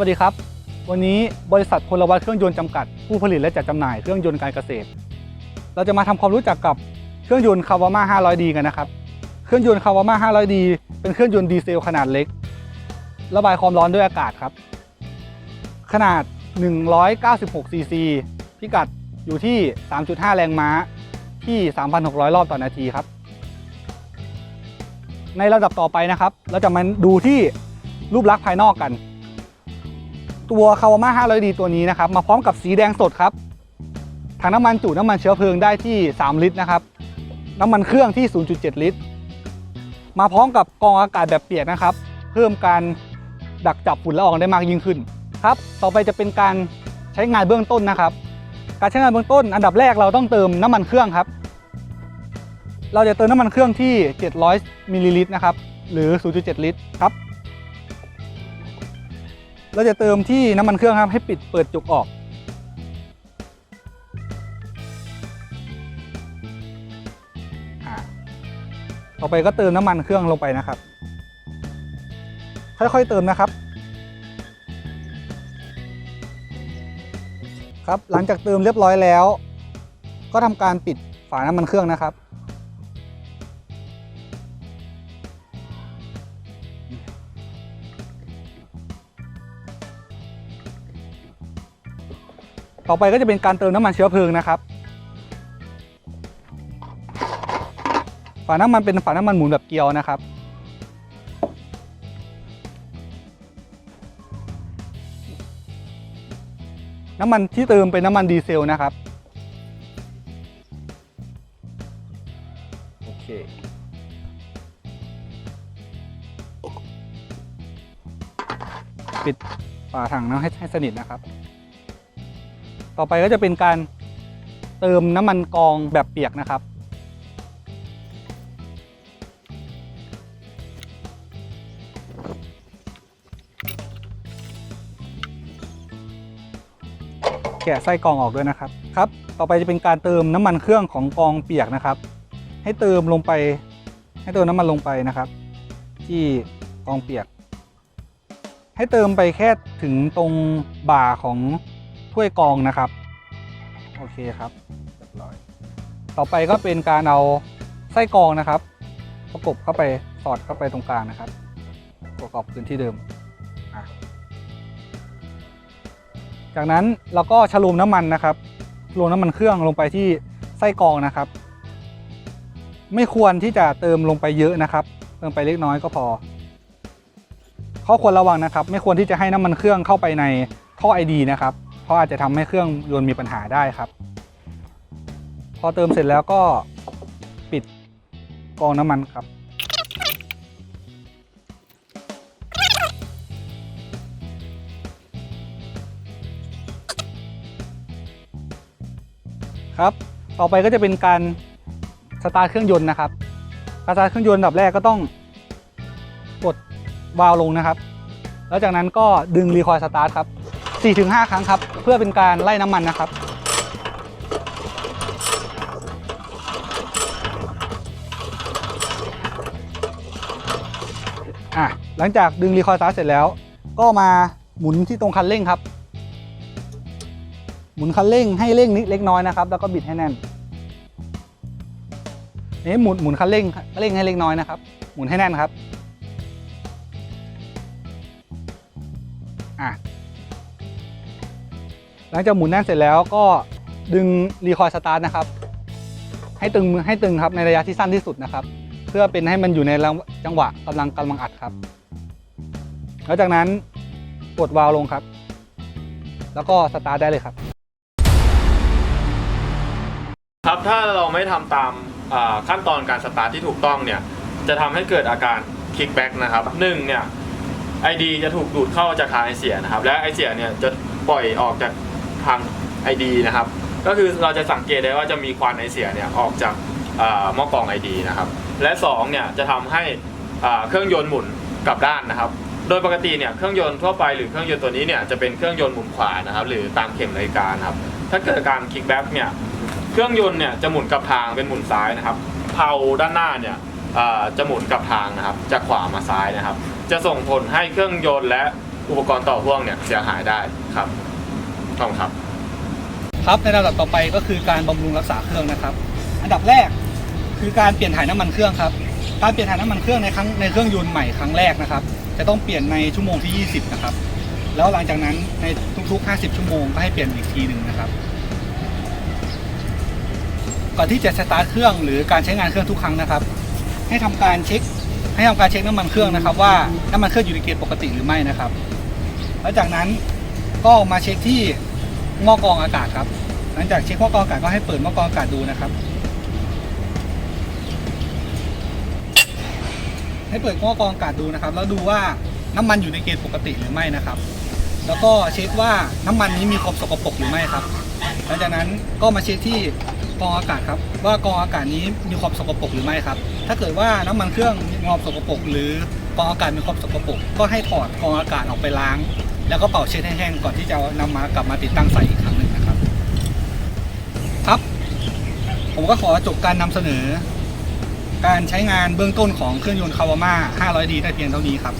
วัสดีครับ วันนี้บริษัทพลวัตเครื่องยนต์จำกัด ผู้ผลิตและจัดจำหน่ายเครื่องยนต์การเกษตร เราจะมาทำความรู้จักกับเครื่องยนต์คาวาม่า 500D กันนะครับ เครื่องยนต์คาวาม่า 500D เป็นเครื่องยนต์ดีเซลขนาดเล็ก ระบายความร้อนด้วยอากาศครับ ขนาด 196ซีซีพิกัดอยู่ที่ 3.5 แรงม้าที่ 3,600 รอบต่อนาทีครับ ในระดับต่อไปนะครับ เราจะมาดูที่รูปลักษณ์ภายนอกกัน ตัวคาวาม่า 500D ตัวนี้นะครับมาพร้อมกับสีแดงสดครับถังน้ำมันจุน้ำมันเชื้อเพลิงได้ที่ 3 ลิตรนะครับน้ำมันเครื่องที่ 0.7 ลิตร มาพร้อมกับกรองอากาศแบบเปียกนะครับ เพิ่มการดักจับฝุ่นละอองได้มากยิ่งขึ้นครับ ต่อไปจะเป็นการใช้งานเบื้องต้นนะครับ การใช้งานเบื้องต้น อันดับแรกเราต้องเติมน้ำมันเครื่องครับ เราจะเติมน้ำมันเครื่องที่ 700มิลลิลิตรนะครับหรือ 0.7 ลิตรครับ เราจะเติมที่น้ำมันเครื่องครับให้ปิดเปิดจุกออก ต่อไปก็เติมน้ำมันเครื่องลงไปนะครับ ค่อยๆเติมนะครับ ครับหลังจากเติมเรียบร้อยแล้ว ก็ทำการปิดฝาน้ำมันเครื่องนะครับ ต่อไปก็จะเป็นการเติมน้ำมันเชื้อเพลิงนะครับ ฝาน้ำมันเป็นฝาน้ำมันหมุนแบบเกลียวนะครับ น้ำมันที่เติมเป็นน้ำมันดีเซลนะครับโอเคปิดฝาถังนะให้ให้สนิทนะครับ ต่อไปก็จะเป็นการเติมน้ำมันกองแบบเปียกนะครับ แกะไส้กองออกด้วยนะครับครับ ต่อไปจะเป็นการเติมน้ำมันเครื่องของกองเปียกนะครับ ให้เติมลงไป ให้เติมน้ำมันลงไปนะครับ ที่กองเปียก ให้เติมไปแค่ถึงตรงบ่าของ ถ้วยกรองนะครับ โอเคครับเรียบร้อย ต่อไปก็เป็นการเอาไส้กรองนะครับ ประกบเข้าไปสอดเข้าไปตรงกลางนะครับประกอบพื้นที่เดิมอะจากนั้นเราก็ชะโลมน้ำมันนะครับชะโลมน้ำมันเครื่องลงไปที่ไส้กรองนะครับ ไม่ควรที่จะเติมลงไปเยอะนะครับ เติมไปเล็กน้อยก็พอข้อควรระวังนะครับ ไม่ควรที่จะให้น้ำมันเครื่องเข้าไปในท่อไอดีนะครับเพ ราะอาจจะทำให้เครื่องยนต์มีปัญหาได้ครับ พอเติมเสร็จแล้วก็ปิดกองน้ำมันครับ ครับต่อไปก็จะเป็นการสตาร์ทเครื่องยนต์นะครับการสตาร์ทเครื่องยนต์ดับแรกก็ต้องกดวาล์วลงนะครับ แล้วจากนั้นก็ดึงรีคอยล์สตาร์ทครับ 4-5 ครั้งครับ เพื่อเป็นการไล่น้ำมันนะครับ อะหลังจากดึงรีคอยล์สตาร์ทเสร็จแล้ว ก็มาหมุนที่ตรงคันเร่งครับ หมุนคันเร่งให้เร่งนิดเล็กน้อยนะครับ แล้วก็บิดให้แน่นนี่หมุนหมุนคันเร่งเร่งให้เล็กน้อยนะครับ หมุนให้แน่นครับ อะ หลังจากหมุนแน่นเสร็จแล้วก็ดึงรีคอยสตาร์ทนะครับ ให้ตึงมือให้ตึงครับในระยะที่สั้นที่สุดนะครับ เพื่อเป็นให้มันอยู่ในจังหวะกำลังกำลังอัดครับ แล้วจากนั้นกดวาล์วลงครับ แล้วก็สตาร์ทได้เลยครับ ครับถ้าเราไม่ทำตามขั้นตอนการสตาร์ทที่ถูกต้องเนี่ยจะทำให้เกิดอาการคิกแบ็กนะครับหนึ่งเนี่ยไอดีจะถูกดูดเข้าจากทางไอเสียนะครับ และไอเสียเนี่ยจะปล่อยออกจาก ทางไอดีนะครับ ก็คือเราจะสังเกตได้ว่าจะมีควันไอเสียเนี่ยออกจากหม้อกรองไอดีนะครับ และสองเนี่ยจะทำให้เครื่องยนต์หมุนกลับด้านนะครับ โดยปกติเนี่ยเครื่องยนต์ทั่วไปหรือเครื่องยนต์ตัวนี้เนี่ยจะเป็นเครื่องยนต์หมุนขวานะครับ หรือตามเข็มนาฬิกาครับ ถ้าเกิดการคิกแบ็กเนี่ยเครื่องยนต์เนี่ยจะหมุนกลับทางเป็นหมุนซ้ายนะครับเพลาด้านหน้าเนี่ยจะหมุนกลับทางนะครับจากขวามาซ้ายนะครับ จะส่งผลให้เครื่องยนต์และอุปกรณ์ต่อพ่วงเนี่ยเสียหายได้ครับ ต้องครับ ครับในระดับต่อไปก็คือการบำรุงรักษาเครื่องนะครับ อันดับแรกคือการเปลี่ยนถ่ายน้ำมันเครื่องครับ การเปลี่ยนถ่ายน้ำมันเครื่องในครั้งในเครื่องยนต์ใหม่ครั้งแรกนะครับ จะต้องเปลี่ยนในชั่วโมงที่ 20 นะครับ แล้วหลังจากนั้นในทุก ๆ 50 ชั่วโมงก็ให้เปลี่ยนอีกทีหนึ่งนะครับ ก่อนที่จะสตาร์ทเครื่องหรือการใช้งานเครื่องทุกครั้งนะครับ ให้ทำการเช็ค ให้ทำการเช็คน้ำมันเครื่องนะครับ ว่าน้ำมันเครื่องอยู่ในเกณฑ์ปกติหรือไม่นะครับ แล้วจากนั้นก็มาเช็คที่ หม้อกรองอากาศครับ หลังจากเช็คหม้อกรองอากาศก็ให้เปิดหม้อกรองอากาศดูนะครับ ให้เปิดหม้อกรองอากาศดูนะครับ แล้วดูว่าน้ำมันอยู่ในเกณฑ์ปกติหรือไม่นะครับ แล้วก็เช็คว่าน้ำมันนี้มีความสกปรกหรือไม่ครับ หลังจากนั้นก็มาเช็คที่กรองอากาศครับ ว่ากรองอากาศนี้มีความสกปรกหรือไม่ครับ ถ้าเกิดว่าน้ำมันเครื่องมีความสกปรกหรือกรองอากาศมีความสกปรกก็ให้ถอดกรองอากาศออกไปล้าง แล้วก็เป่าเช็ดให้แห้งก่อนที่จะนำมากลับมาติดตั้งใส่อีกครั้งหนึ่งนะครับ ครับ ผมก็ขอจบการนำเสนอ การใช้งานเบื้องต้นของเครื่องยนต์คาวาม่า 500D ได้เพียงเท่านี้ครับ